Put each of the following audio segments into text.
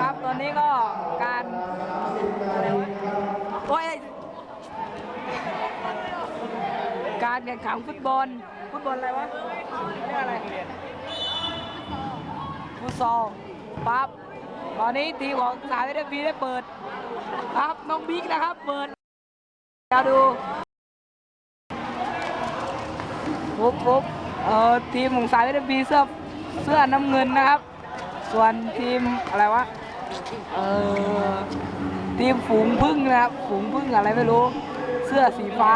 ครับตอนนี้ก็การโอ้ยการแข่งขันฟุตบอลฟุตบอลอะไรวะเรียกอะไรฟุตซอลปั๊บตอนนี้ทีมของสายเอฟพีได้เปิดครับน้องบิ๊กนะครับเปิดเราดูปุ๊บปุ๊บ เออทีมของสายเอฟพีเสื้อเสื้อน้ำเงินนะครับ ส่วนทีมอะไรวะเออทีมฝูงพึ่งนะครับ ฝูงพึ่งอะไรไม่รู้ เสื้อสีฟ้า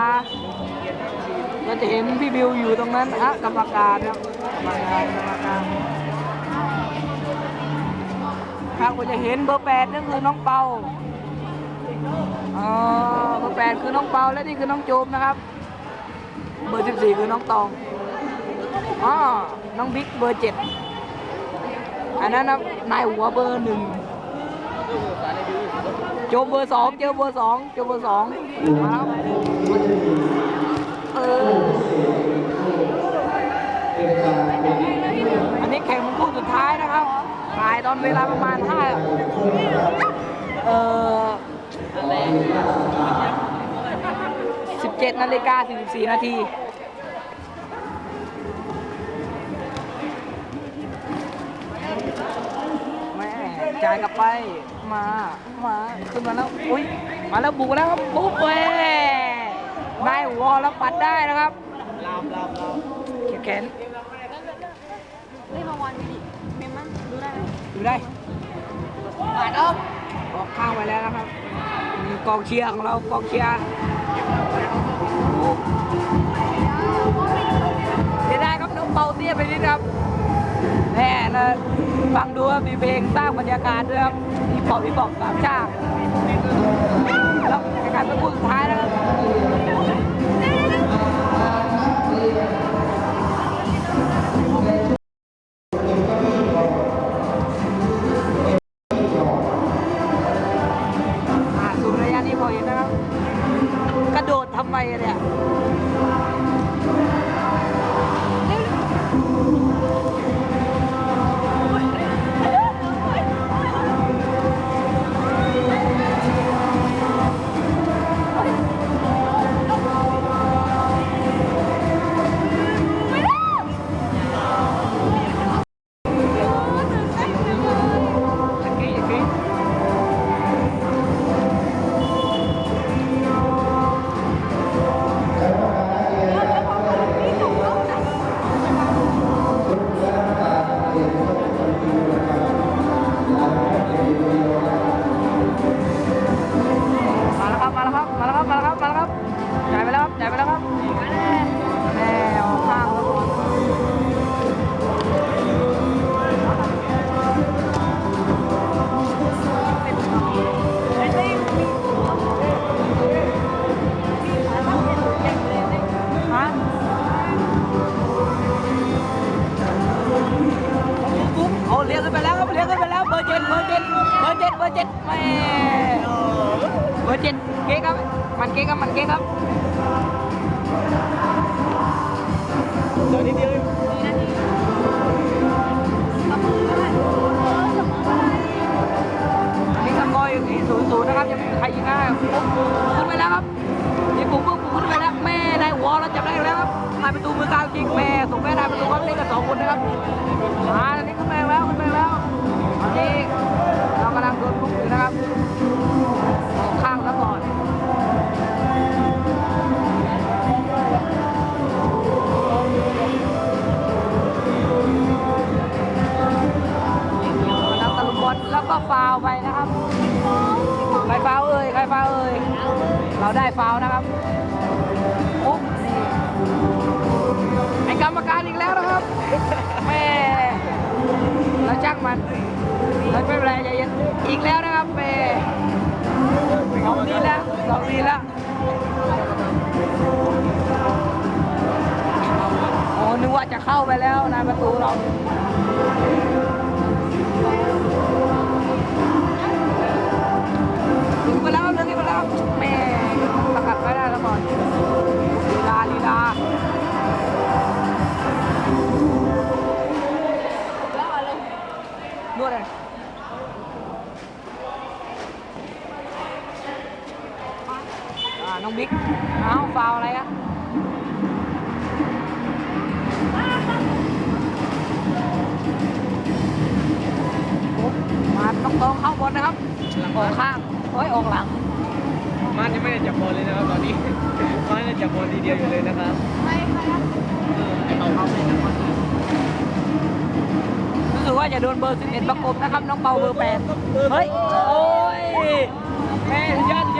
ก็จะเห็นพี่บิวอยู่ตรงนั้นอะกรรมการครับกรรมการกรรมการครับก็จะเห็นเบอร์แปดนั่นคือน้องเปาอ๋อเบอร์แปดคือน้องเปาและนี่คือน้องโจมนะครับ เบอร์สิบสี่คือน้องตอง อ๋อน้องบิ๊กเบอร์เจ็ดอันนั้นนะนายหัวเบอร์หนึ่งโจมเบอร์สองเจอเบอร์สองโจมเบอร์สองมาแล้วเอออันนี้แข่งเป็นคู่สุดท้ายนะครับถ่ายตอนเวลาประมาณห้าเออสิบเจ็ดนาฬิกาสี่สิบสี่นาทีายกลับไป มา มาขึ้นมาแล้ว อุ้ย มาแล้วบุกแล้วครับปุ๊บเว้ยได้หัวแล้วปัดได้นะครับลามลามลามแขนเฮ้ยมาวานดิเมมมันดูได้ไหมดูได้ปัดออกออกข้างไปแล้วนะครับมีกองเชียร์ของเรากองเชียร์เสียดายครับน้องเปาเตี้ยไปนิดครับแน่นะ ฟังดูว่ามีเพลงสร้างบรรยากาศด้วยครับพี่ปอบพี่ปอบสามชาติแล้วในการเป็นคู่สุดท้ายนะครับอ่าสูงระยะนี้พอเห็นนะครับ กระโดดทำไมเนี่ย บอร์เจ็ดเบอร์เจ็ดเบอร์เจ็ดเบอร์เจ็ดแม่เบอร์เจ็ดเก๊กครับ มันเก๊กครับ มันเก๊กครับเดี๋ยวนิดเดียว ฟาวไปนะครับใครฟาวเอ่ยใครฟาวเอ่ยเราได้ฟาวนะครับปุ๊บนี่ไอกรรมการอีกแล้วนะครับแม่แล้วจักมันแล้วไม่เป็นไรใจเย็นอีกแล้วนะครับแม่สองทีแล้วสองทีแล้วโอ้นึกว่าจะเข้าไปแล้วนะประตูเรา น้องบิ๊กเอาฟาวอะไรอะมาต้องตรงเข้าบนนะครับออกข้างโอ้ยออกหลังมานยังไม่ได้จับบอลเลยนะครับตอนนี้มานจะจับบอลทีเดียวอยู่เลยนะครับไม่ครับรู้สึกว่าจะโดนเบอร์11ประกบนะครับน้องเปาเบอร์แปดเฮ้ยโอ้ยแม่ยันย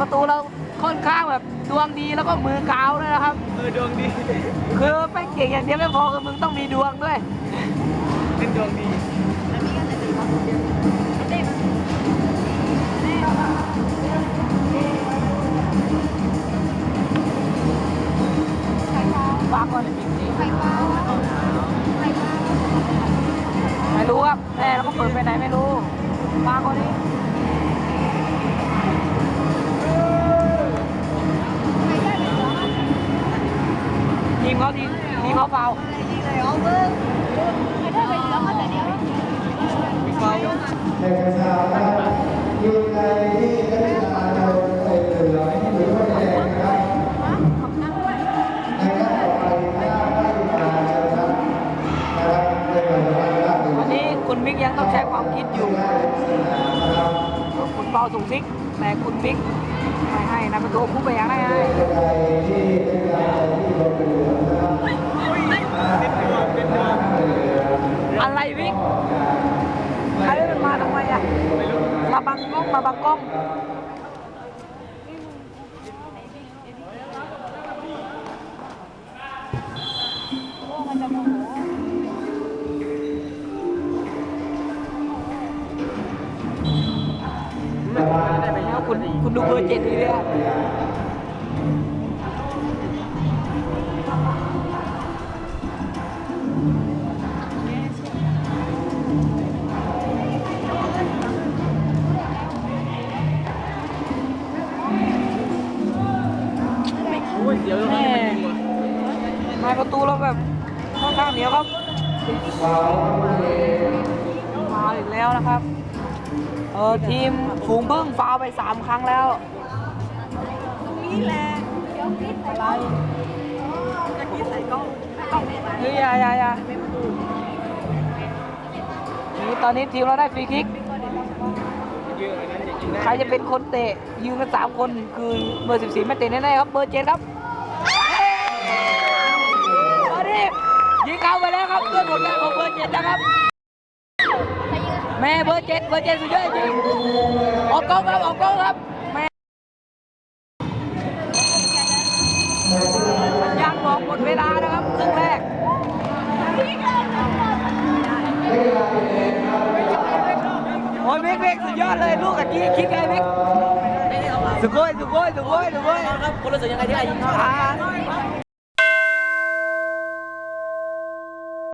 ประตูเราค่อนข้างแบบดวงดีแล้วก็มือกาวด้วยนะครับเออดวงดี คือไม่เก่งอย่างเดียวไม่พอคือมึงต้องมีดวงด้วย เป็นดวงดีแล้วมีกันแต่ตีบอลเต้เต้ใครเฝ้าฝากก่อนใครเฝ้าใครเฝ้าไม่รู้ครับแม่เราก็เปิดไปไหนไม่รู้ฝากก่อนนี้ เขาเปล่าอะไรดีเอาเบิ้งในแต่เดียวมีเฝ้ารนะครับอยู่ในที่นักกีฬาโดนใส่เหลืองหรือว่าแดงนะครับนั่งด้วยในการต่อไปถ้าไม่มานะครับนะครับในวันวันละหนึ่งวันนี้คุณมิกยังต้องใช้ความคิดอยู่คุณเปาส่งซิกแต่คุณมิกไม่ให้นะประตูคู่ไปย่างไรไงในที่นักกีฬาที่โดนเหลืองนะครับ อะไรมิกใครมันมาทำไมอะ มาบังกล้อง มาบังกล้องโอ้มันจะโมโหแล้วคุณคุณดูเบอร์เจ็ดดีเลย เดี๋ยวเราจะไปยิงว่ะนายประตูเราแบบค่อนข้างเหนียวครับ มาอีกแล้วนะครับ เออทีมฝูงพึ่งฟาวไปสามครั้งแล้วตรงนี้แหละเดี๋ยวคิดใส่กองจะคิดใส่กล้องกล้องไม่มาเฮ้ยอยายายานี่ตอนนี้ทีมเราได้ฟรีคิกใครจะเป็นคนเตะยืนกันสามคนคือเบอร์14ไม่เตะแน่ๆครับ เบอร์เจ็ดครับ ตอนนี้ยิงเข้าไปแล้วครับด้วยผลงานของเบอร์เจ็ดนะครับใครยิงอะแม่เบอร์เจ็ดเบอร์เจ็ดสุดยอดจริงออกกล้องครับออกกล้องครับแม่สัญญาณบอกหมดเวลานะครับครึ่งแรกโอ้ยเมกเมกสุดยอดเลยลูกตะกี้คิดไงเมกสุโขยสุโขยสุโขยสุโขยครับคุณรู้สึกยังไงที่ไอ้ยิงเข้าอ่า